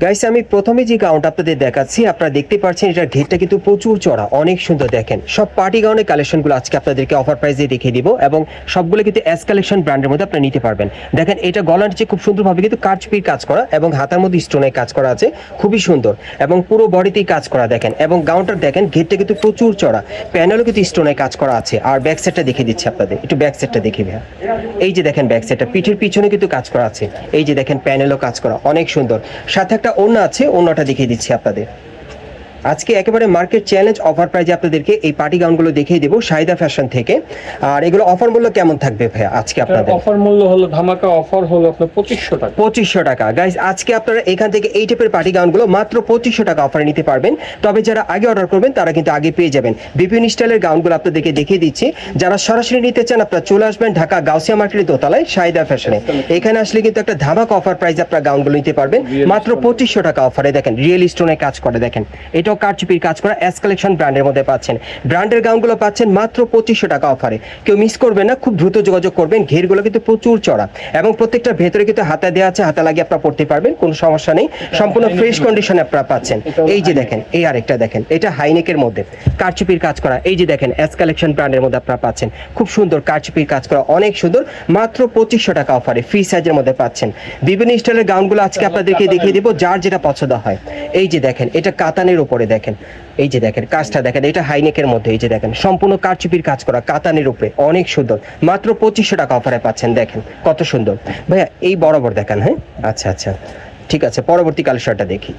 Guys আমি প্রথমে যে গাউনটা আপনাদের দেখাচ্ছি, আপনারা দেখতে পাচ্ছেন এটার ঘেরটা কিন্তু প্রচুর চড়া, অনেক সুন্দর দেখেন। সব পার্টি গাউনের কালেকশনগুলো আজকে আপনাদেরকে অফার প্রাইসে দেখিয়ে দিব এবং সবগুলো কিন্তু এস কালেকশন ব্র্যান্ডের মধ্যে আপনারা নিতে পারবেন। দেখেন, এটা গলার যে খুব সুন্দরভাবে কিন্তু কারচুপির কাজ করা এবং হাতার মধ্যে স্টোনের কাজ করা আছে, খুবই সুন্দর এবং পুরো বডিতেই কাজ করা দেখেন এবং গাউনটার দেখেন, ঘেরটা কিন্তু প্রচুর চড়া প্যানেলও কিন্তু স্টোনের কাজ করা আছে। আর ব্যাক সাইডটা দেখিয়ে দিচ্ছি আপনাদের, একটু ব্যাক সাইডটা দেখি ভাইয়া। এই যে দেখেন ব্যাক সাইডটা পিঠের পিছনে কিন্তু কাজ করা আছে, এই যে দেখেন প্যানেলও কাজ করা, অনেক সুন্দর। সাথে একটা ওনা আছে ওনাটা দেখিয়ে দিচ্ছি আপনাদের। আজকে একেবারে মার্কেট চ্যালেঞ্জ অফার প্রাইজে আপনাদেরকে এই পার্টি গাউনগুলো দেখিয়ে দেবো সাইদা ফ্যাশন থেকে। আর এগুলো অফার মূল্য কেমন থাকবে ভাইয়া আজকে আপনাদের? অফার মূল্য হলো ধামাকা অফার হলো আপনার পঁচিশশো টাকা। পঁচিশশো টাকা। গাইজ আজকে আপনারা এখান থেকে এই টাইপের পার্টি গাউনগুলো মাত্র পঁচিশশো টাকা অফারে নিতে পারবেন। তবে যারা আগে অর্ডার করবেন তারা কিন্তু আগে পেয়ে যাবেন। বিভিন্ন স্টাইলের গাউনগুলো আপনাদেরকে দেখিয়ে দিচ্ছি। যারা সরাসরি নিতে চান আপনারা চলে আসবেন ঢাকা গাউসিয়া মার্কেটের দোতলায় সাইদা ফ্যাশনে এখানে আসলে কিন্তু একটা ধামাকা অফার প্রাইস আপনারা গাউনগুলো নিতে পারবেন। মাত্র পঁচিশশো টাকা অফারে দেখেন রিয়েল স্টোনে কাজ করে দেখেন। এটাও কারচুপির কাজ করা এস কালেকশন ব্র্যান্ডের মধ্যে পাচ্ছেন। ব্র্যান্ডের গাউনগুলো পাচ্ছেন মাত্র পঁচিশশো টাকা অফারে। কেউ মিস করবেন না, খুব দ্রুত যোগাযোগ করবেন, ঘেরগুলো কিন্তু প্রচুর চড়া। এবং প্রত্যেকটা ভেতরে কিন্তু হাতা দেওয়া আছে, হাতা লাগিয়ে আপনারা পড়তে পারবেন, কোনো সমস্যা নেই। সম্পূর্ণ ফ্রেশ কন্ডিশনে আপনারা পাচ্ছেন। এই যে দেখেন, এই আরেকটা দেখেন, এটা হাইনেকের মধ্যে। কারচুপির কাজ করা, এই যে দেখেন এস কালেকশন ব্র্যান্ডের মধ্যে আপনারা পাচ্ছেন। খুব সুন্দর কারচুপির কাজ করা, অনেক সুন্দর, মাত্র পঁচিশশো টাকা অফারে ফ্রি সাইজের মধ্যে পাচ্ছেন। বিভিন্ন স্টাইলের গাউনগুলো আজকে আপনাদেরকে দেখিয়ে দেবো, যার যেটা পছন্দ হয়। এই যে দেখেন, এটা কাতানের উপরে। দেখেন। এই যে দেখেন, কাজটা দেখেন, এটা হাইনেকের মধ্যে, এই যে দেখেন, সম্পূর্ণ কারচুপির কাজ করা, কাতানের উপরে, অনেক সুন্দর। মাত্র পঁচিশশো টাকা অফারে পাচ্ছেন, দেখেন, কত সুন্দর। ভাইয়া, এই বরাবর দেখেন হ্যাঁ? আচ্ছা আচ্ছা ঠিক আছে, পরবর্তী কালেকশনটা দেখি।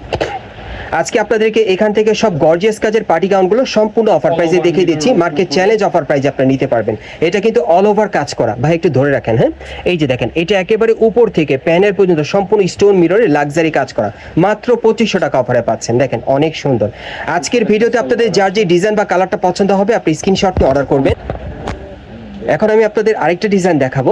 আজকে আপনাদেরকে এখান থেকে সব গর্জিয়াস কাজের পার্টি গাউনগুলো সম্পূর্ণ অফার প্রাইজে দেখিয়ে দিচ্ছি। মার্কেট চ্যালেঞ্জ অফার প্রাইসে আপনারা নিতে পারবেন। এটা কিন্তু অল ওভার কাজ করা। ভাই একটু ধরে রাখেন হ্যাঁ? এই যে দেখেন এটা একেবারে উপর থেকে প্যানের পর্যন্ত সম্পূর্ণ স্টোন মিররে লাক্সারি কাজ করা। মাত্র পঁচিশশো টাকা অফারে পাচ্ছেন। দেখেন অনেক সুন্দর। আজকের ভিডিওতে আপনাদের যার যে ডিজাইন বা কালারটা পছন্দ হবে আপনি স্ক্রিনশট নিয়ে অর্ডার করবেন। এখন আমি আপনাদের আরেকটা ডিজাইন দেখাবো।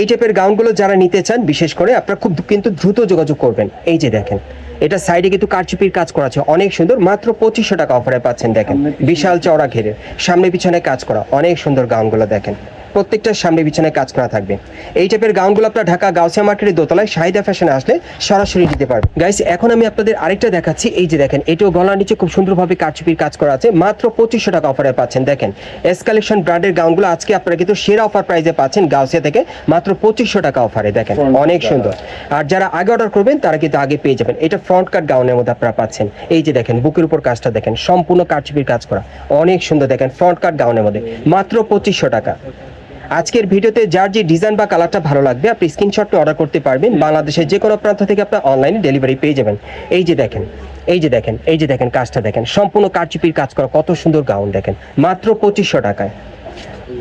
এই টাইপের গাউনগুলো যারা নিতে চান বিশেষ করে আপনারা খুব কিন্তু দ্রুত যোগাযোগ করবেন। এই যে দেখেন এটা সাইডে কিন্তু কারচুপির কাজ করা আছে। অনেক সুন্দর মাত্র পঁচিশশো টাকা অফারে পাচ্ছেন দেখেন। বিশাল চওড়া ঘেরে। সামনে পিছনে কাজ করা অনেক সুন্দর গাউনগুলো দেখেন। প্রত্যেকটার সামনে পিছনে কাজ করা থাকবে। এই টাইপের গাউনগুলো আপনার ঢাকা গাউসিয়া মার্কেটের দোতলায় শাহিদা ফ্যাশনে আসলে সরাসরি নিতে পারবেন। গাইস এখন আমি আপনাদের আরেকটা দেখাচ্ছি। এই যে দেখেন এটাও গলার নিচে খুব সুন্দরভাবে কারচুপির কাজ করা আছে। মাত্র পঁচিশশো টাকা অফারে পাচ্ছেন দেখেন। এস কালেকশন ব্র্যান্ডের গাউনগুলো আজকে আপনারা কিন্তু সেরা অফার প্রাইসে পাচ্ছেন গাউসিয়া থেকে মাত্র পঁচিশশো টাকা অফারে দেখেন। অনেক সুন্দর। আর যারা আগে অর্ডার করবেন তারা কিন্তু আগে পেয়ে যাবেন। এটা ফ্রন্ট কাট গাউনের মধ্যে আপনারা পাচ্ছেন। এই যে দেখেন, বুকের উপর কাজটা দেখেন, সম্পূর্ণ কারচুপির কাজ করা। অনেক সুন্দর দেখেন ফ্রন্ট কাট গাউনের মধ্যে। মাত্র পঁচিশশো টাকা। আজকের ভিডিওতে যার যে ডিজাইন বা কালারটা ভালো লাগবে, আপনি স্ক্রিনশটটা অর্ডার করতে পারবেন। বাংলাদেশের যে কোনো প্রান্ত থেকে আপনার অনলাইনে ডেলিভারি পেয়ে যাবেন। এই যে দেখেন, এই যে দেখেন, এই যে দেখেন, কাজটা দেখেন। সম্পূর্ণ কারচুপির কাজ করা, কত সুন্দর গাউন দেখেন। মাত্র পঁচিশশো টাকায়।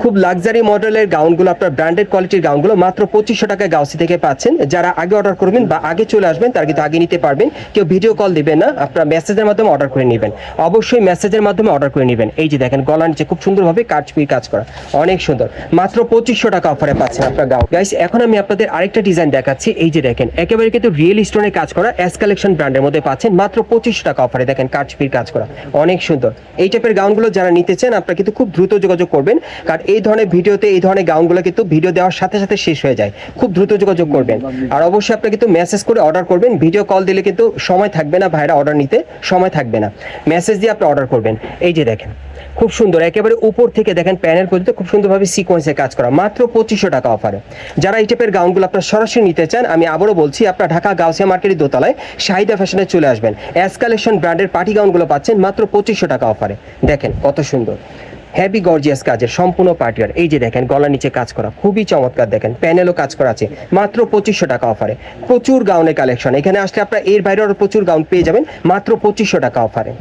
খুব লাক্সারি মডেলের গাউনগুলো আপনার ব্র্যান্ডেড কোয়ালিটির গাউনগুলো মাত্র পঁচিশশো টাকায় গাউসি থেকে পাচ্ছেন। যারা আগে অর্ডার করবেন বা আগে চলে আসবেন, তারা কিন্তু আগে নিতে পারবেন। কেউ ভিডিও কল দিবেন না, আপনার মেসেজের মাধ্যমে অর্ডার করে নেবেন। অবশ্যই মেসেজের মাধ্যমে অর্ডার করে নেবেন। এই যে দেখেন, গলার নিচে খুব সুন্দরভাবে কারচুপির কাজ করা। অনেক সুন্দর। মাত্র পঁচিশশো টাকা অফারে পাচ্ছেন আপনার গাউন গাইস এখন আমি আপনাদের আরেকটা ডিজাইন দেখাচ্ছি। এই যে দেখেন, একেবারে কিন্তু রিয়েল স্টোনের কাজ করা এস কালেকশন ব্র্যান্ডের মধ্যে পাচ্ছেন মাত্র পঁচিশশো টাকা অফারে দেখেন কারচুপির কাজ করা। অনেক সুন্দর। এই টাইপের গাউনগুলো যারা নিতে চান, আপনারা কিন্তু খুব দ্রুত যোগাযোগ করবেন। কারণ এই ধরনের ভিডিওতে, এই ধরনের গাউনগুলো কিন্তু ভিডিও দেওয়ার সাথে সাথে শেষ হয়ে যায়। খুব দ্রুত যোগাযোগ করবেন। আর অবশ্যই আপনি কিন্তু মেসেজ করে অর্ডার করবেন। ভিডিও কল দিলে কিন্তু সময় থাকবে না ভাইরা অর্ডার নিতে, সময় থাকবে না। মেসেজ দিয়ে আপনি অর্ডার করবেন। এই যে দেখেন, খুব সুন্দর, একেবারে উপর থেকে দেখেন প্যানেল পর্যন্ত খুব সুন্দরভাবে সিকোয়েন্সে কাজ করা। মাত্র পঁচিশশো টাকা অফারে যারা এই টাইপের গাউনগুলো আপনার সরাসরি নিতে চান, আমি আবারও বলছি, আপনার ঢাকা গাউসিয়া মার্কেটের দোতলায় শাহিদা ফ্যাশনে চলে আসবেন। এস কালেকশন ব্র্যান্ডের পার্টি গাউনগুলো পাচ্ছেন মাত্র পঁচিশশো টাকা অফারে দেখেন কত সুন্দর। হ্যাভি গর্জিয়াস কাজের সম্পূর্ণ পার্টিয়ার এই যে দেখেন গলা নিচে কাজ করা খুবই চমৎকার দেখেন প্যানেলও কাজ করা আছে, মাত্র পঁচিশশো টাকা অফারে প্রচুর গাউনের কালেকশন এখানে আসলে আপনারা এর বাইরে আরও প্রচুর গাউন পেয়ে যাবেন, মাত্র পঁচিশশো টাকা অফারে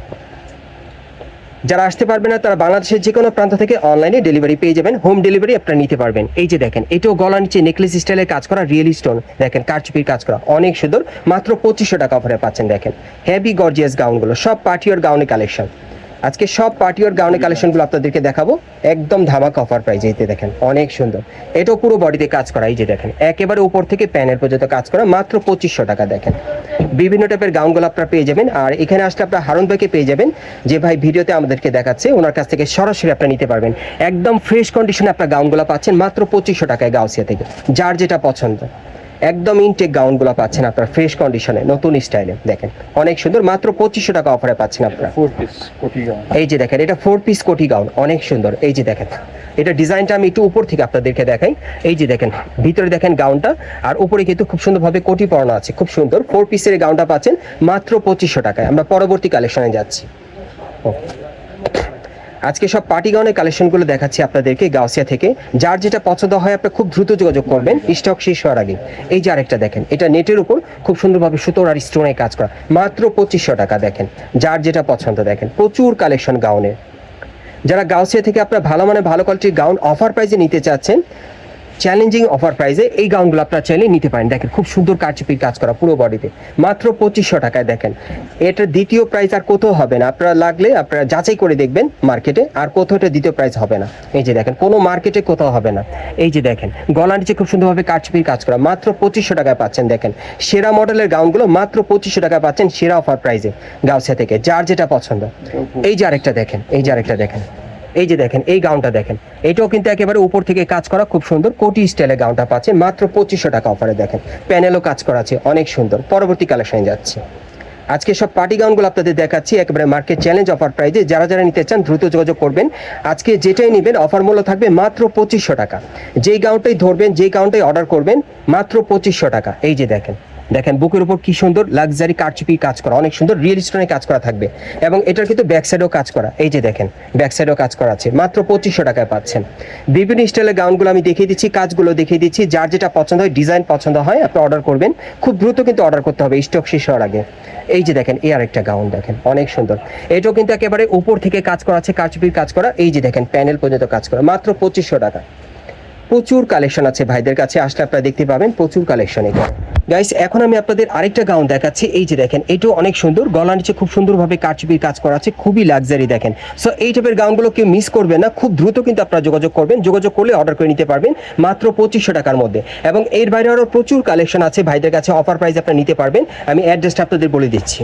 যারা আসতে পারবে না, তারা বাংলাদেশের যে কোনো প্রান্ত থেকে অনলাইনে ডেলিভারি পেয়ে যাবেন হোম ডেলিভারি আপনারা নিতে পারবেন। এই যে দেখেন, এটাও গলা নিচে নেকলেস স্টাইলের কাজ করা রিয়েল স্টোন দেখেন, কারচুপির কাজ করা, অনেক সুন্দর, মাত্র পঁচিশশো টাকা অফারে পাচ্ছেন, দেখেন। হেভি গর্জিয়াস গাউনগুলো সব পার্টিওর গাউনের কালেকশন আজকে সব পার্টিওর গাউনের কালেকশনগুলো আপনাদেরকে দেখাবো। একদম ধামাকা অফার প্রাইজে এতে দেখেন, অনেক সুন্দর। এটাও পুরো বডিতে কাজ করা, এই যে দেখেন, একেবারে উপর থেকে প্যানের পর্যন্ত কাজ করা, মাত্র পঁচিশশো টাকা দেখেন। বিভিন্ন টাইপের গাউনগুলো আপনারা পেয়ে যাবেন, আর এখানে আসলে আপনারা হারুন ভাইকে পেয়ে যাবেন, যে ভাই ভিডিওতে আমাদেরকে দেখাচ্ছে, ওনার কাছ থেকে সরাসরি আপনারা নিতে পারবেন। একদম ফ্রেশ কন্ডিশনে আপনার গাউনগুলো পাচ্ছেন, মাত্র পঁচিশশো টাকায় গাউসিয়া থেকে, যার যেটা পছন্দ। একদম ইনটেক গাউনগুলো পাচ্ছেন আপনারা ফ্রেশ কন্ডিশনে নতুন স্টাইলে দেখেন অনেক সুন্দর মাত্র পঁচিশশো টাকা অফারে পাচ্ছেন আপনারা। এই যে দেখেন এটা ফোর পিস কোটি গাউন অনেক সুন্দর। এই যে দেখেন এটা ডিজাইনটা আমি একটু উপর থেকে আপনাদেরকে দেখাই। এই যে দেখেন ভিতরে দেখেন গাউনটা আর উপরে কিন্তু খুব সুন্দরভাবে কোটি পরানো আছে খুব সুন্দর। ফোর পিসের গাউনটা পাচ্ছেন মাত্র পঁচিশশো টাকায়। আমরা পরবর্তী কালেকশনে যাচ্ছি। ও। আজকে সব পার্টি গাউনের কালেকশনগুলো দেখাচ্ছি আপনাদেরকে গাউসিয়া থেকে। যার যেটা পছন্দ হয়, আপনি খুব দ্রুত যোগাযোগ করবেন। স্টক শেষ হওয়ার আগে। এই যে আরেকটা দেখেন, এটা নেটের উপর খুব সুন্দরভাবে সুতোর আর স্টোনে কাজ করা। মাত্র পঁচিশশো টাকা দেখেন, যার যেটা পছন্দ দেখেন। প্রচুর কালেকশন গাউনের যারা গাউসিয়া থেকে আপনার ভালো মানে ভালো কোয়ালিটির গাউন অফার প্রাইসে নিতে চাচ্ছেন চ্যালেঞ্জিং অফার প্রাইসে এই গাউনগুলো আপনারা চাইলে নিতে পারেন। দেখেন, খুব সুন্দর কারচুপির কাজ করা পুরো বডিতে মাত্র পঁচিশশো টাকায় দেখেন। এটার দ্বিতীয় প্রাইস আর কোথাও হবে না। আপনারা লাগলে আপনারা যাচাই করে দেখবেন মার্কেটে আর কোথাও এটা দ্বিতীয় প্রাইস হবে না। এই যে দেখেন, কোনো মার্কেটে কোথাও হবে না। এই যে দেখেন, গলার নিচে খুব সুন্দরভাবে কারচুপির কাজ করা। মাত্র পঁচিশশো টাকায় পাচ্ছেন, দেখেন। সেরা মডেলের গাউনগুলো মাত্র পঁচিশশো টাকায় পাচ্ছেন সেরা অফার প্রাইসে গাউসিয়া থেকে, যার যেটা পছন্দ। এই যে আরেকটা দেখেন, এই যে আরেকটা দেখেন। এই যে দেখেন, এই গাউনটা দেখেন, এটাও কিন্তু একেবারে উপর থেকে কাজ করা খুব সুন্দর, কোটি স্টাইলে গাউনটা পাচ্ছেন মাত্র পঁচিশশো টাকা অফারে দেখেন প্যানেলও কাজ করা আছে, অনেক সুন্দর, পরবর্তী কালেকশনে যাচ্ছে। আজকে সব পার্টি গাউনগুলো আপনাদের দেখাচ্ছি, একেবারে মার্কেট চ্যালেঞ্জ অফার প্রাইজে যারা যারা নিতে চান দ্রুত যোগাযোগ করবেন, আজকে যেটাই নেবেন অফার মূল্য থাকবে মাত্র পঁচিশশো টাকা। যেই গাউনটাই ধরবেন, যেই গাউনটাই অর্ডার করবেন, মাত্র পঁচিশশো টাকা, এই যে দেখেন দেখেন, বুকের উপর কি সুন্দর লাক্সারি কারচুপি কাজ করা, অনেক সুন্দর রিয়েল স্টোনে কাজ করা থাকবে। এবং এটার কিন্তু ব্যাক সাইডেও কাজ করা। এই যে দেখেন ব্যাক সাইডেও কাজ করা আছে। মাত্র পঁচিশশো টাকায় পাচ্ছেন। বিভিন্ন স্টাইলের গাউনগুলো আমি দেখিয়ে দিচ্ছি, কাজগুলো দেখিয়ে দিচ্ছি। যার যেটা পছন্দ হয় ডিজাইন পছন্দ হয়, আপনি অর্ডার করবেন। খুব দ্রুত কিন্তু অর্ডার করতে হবে স্টক শেষ হওয়ার আগে। এই যে দেখেন, এই আরেকটা গাউন দেখেন, অনেক সুন্দর। এটাও কিন্তু একেবারে উপর থেকে কাজ করা আছে, কারচুপির কাজ করা। এই যে দেখেন প্যানেল পর্যন্ত কাজ করা। মাত্র পঁচিশশো টাকা। প্রচুর কালেকশন আছে ভাইদের কাছে, আসলে আপনারা দেখতে পাবেন প্রচুর কালেকশন এটা গাইস এখন আমি আপনাদের আরেকটা গাউন দেখাচ্ছি। এই যে দেখেন, এটাও অনেক সুন্দর। গলা নিচে খুব সুন্দরভাবে কারচুপির কাজ করা আছে, খুবই লাক্সারি দেখেন। সো এই টাইপের গাউনগুলো কেউ মিস করবে না, খুব দ্রুত কিন্তু আপনারা যোগাযোগ করবেন। যোগাযোগ করলে অর্ডার করে নিতে পারবেন মাত্র পঁচিশশো টাকার মধ্যে। এবং এর বাইরে আরও প্রচুর কালেকশন আছে। ভাইদের কাছে অফার প্রাইস আপনারা নিতে পারবেন। আমি অ্যাড্রেসটা আপনাদের বলে দিচ্ছি।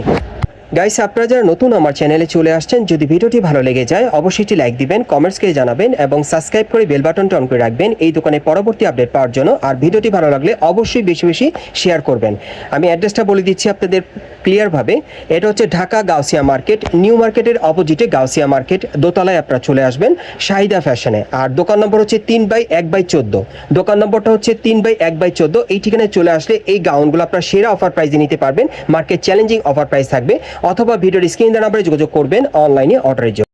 গাইস আপনারা যারা নতুন আমার চ্যানেলে চলে আসছেন, যদি ভিডিওটি ভালো লেগে যায়, অবশ্যই একটি লাইক দিবেন কমেন্টস করে জানাবেন এবং সাবস্ক্রাইব করে বেল বাটনটা অন করে রাখবেন। এই দোকানে পরবর্তী আপডেট পাওয়ার জন্য আর ভিডিওটি ভালো লাগলে অবশ্যই বেশি বেশি শেয়ার করবেন। আমি অ্যাড্রেসটা বলে দিচ্ছি আপনাদের ক্লিয়ারভাবে এটা হচ্ছে ঢাকা গাউসিয়া মার্কেট নিউ মার্কেটের অপোজিটে গাউসিয়া মার্কেট দোতলায় আপনারা চলে আসবেন শাহিদা ফ্যাশনে আর দোকান নম্বর হচ্ছে তিন বাই এক বাই চোদ্দ। দোকান নম্বরটা হচ্ছে তিন বাই এক বাই চোদ্দ। এই ঠিকানায় চলে আসলে এই গাউনগুলো আপনারা সেরা অফার প্রাইসে নিতে পারবেন। মার্কেট চ্যালেঞ্জিং অফার প্রাইস থাকবে। অথবা ভিডিওর স্ক্রিন দেওয়া নাম্বারে যোগাযোগ করবেন অনলাইনে অর্ডারের জন্য।